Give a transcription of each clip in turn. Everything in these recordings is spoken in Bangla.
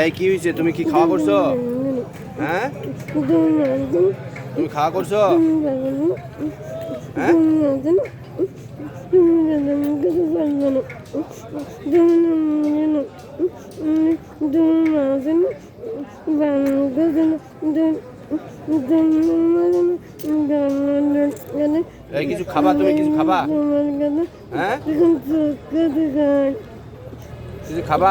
এই কি হয়েছে? তুমি কি খাওয়া করছ? হ্যাঁ? তুমি খাওয়া করছ? হ্যাঁ? এই কিছু খাবা তুমি কিছু খাবা? হ্যাঁ? কিছু খাবা?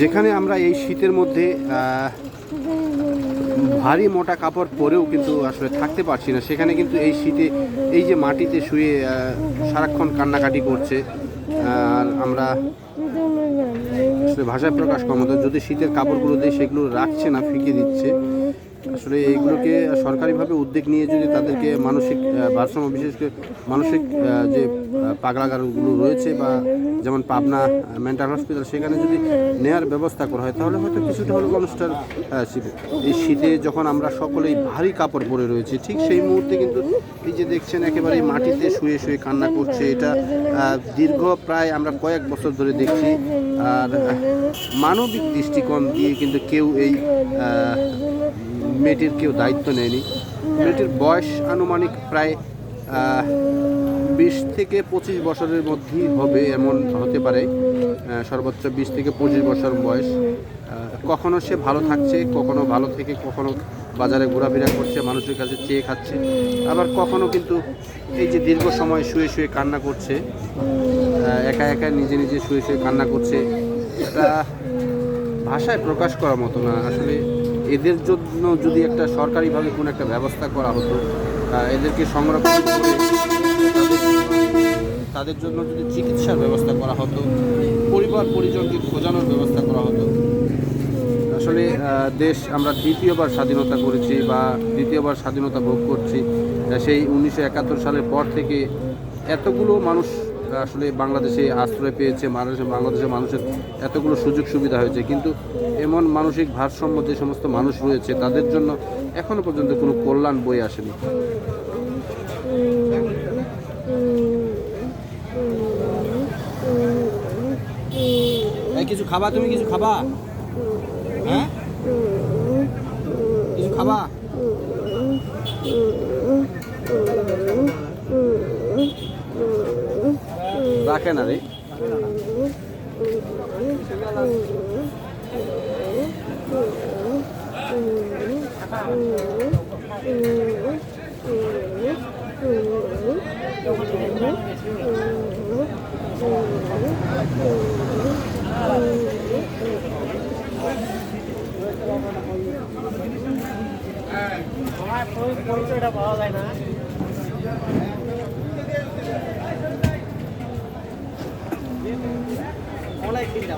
যেখানে আমরা এই শীতের মধ্যে ভারী মোটা কাপড় পরেও কিন্তু আসলে থাকতে পারছি না। সেখানে কিন্তু এই শীতে, এই যে মাটিতে শুয়ে সারাক্ষণ কান্নাকাটি করছে, আর আমরা আসলে ভাষায় প্রকাশ করার যদি শীতের কাপড়গুলো দিয়ে সেগুলো রাখছে না ফিকে দিচ্ছে আসলে এইগুলোকে সরকারিভাবে উদ্যোগ নিয়ে যদি তাদেরকে মানসিক ভারসাম্য, বিশেষ করে মানসিক যে পাগলাগারগুলো রয়েছে বা যেমন পাবনা মেন্টাল হসপিটাল, সেখানে যদি নেয়ার ব্যবস্থা করা হয়, তাহলে হয়তো কিছুটা হলেও মানুষটার এই শীতে যখন আমরা সকলেই ভারী কাপড় পরে রয়েছি, ঠিক সেই মুহূর্তে কিন্তু এই যে দেখছেন একেবারে মাটিতে শুয়ে শুয়ে কান্না করছে, এটা দীর্ঘ প্রায় আমরা কয়েক বছর ধরে দেখছি। আর মানবিক দৃষ্টিকোণ দিয়ে কিন্তু কেউ এই মেয়েটির কেউ দায়িত্ব নেয়নি। মেয়েটির বয়স আনুমানিক প্রায় বিশ থেকে পঁচিশ বছরের মধ্যেই হবে এমন হতে পারে। সর্বোচ্চ বিশ থেকে পঁচিশ বছর বয়স। কখনো সে ভালো থাকছে, কখনো ভালো থেকে, কখনো বাজারে ঘোরাফেরা করছে, মানুষের কাছে চেয়ে খাচ্ছে। আবার কখনো কিন্তু এই যে দীর্ঘ সময় শুয়ে শুয়ে কান্না করছে একা একা নিজে নিজে শুয়ে শুয়ে কান্না করছে, এটা ভাষায় প্রকাশ করার মতো না। আসলে এদের জন্য যদি একটা সরকারিভাবে কোনো একটা ব্যবস্থা করা হতো এদেরকে সংরক্ষণ করে তাদের- জন্য যদি চিকিৎসার ব্যবস্থা করা হতো, পরিবার পরিজনকে খোঁজানোর ব্যবস্থা করা হতো। আসলে দেশ আমরা দ্বিতীয়বার স্বাধীনতা করেছি বা দ্বিতীয়বার স্বাধীনতা ভোগ করছি। সেই উনিশশো একাত্তর সালের পর থেকে এতগুলো মানুষ আসলে বাংলাদেশে আশ্রয় পেয়েছে, মানুষ বাংলাদেশের মানুষের এতগুলো সুযোগ সুবিধা হয়েছে। কিন্তু এমন মানসিক ভারসাম্য যে সমস্ত মানুষ রয়েছে, তাদের জন্য এখনও পর্যন্ত কোনো কল্যাণ বই আসেনি। কিছু খাবা তুমি? কিছু খাবা? হ্যাঁ? কিছু খাবা? রাখে না রে পরিচয়টা পাওয়া যায় না ഓളായിട്ടില്ല.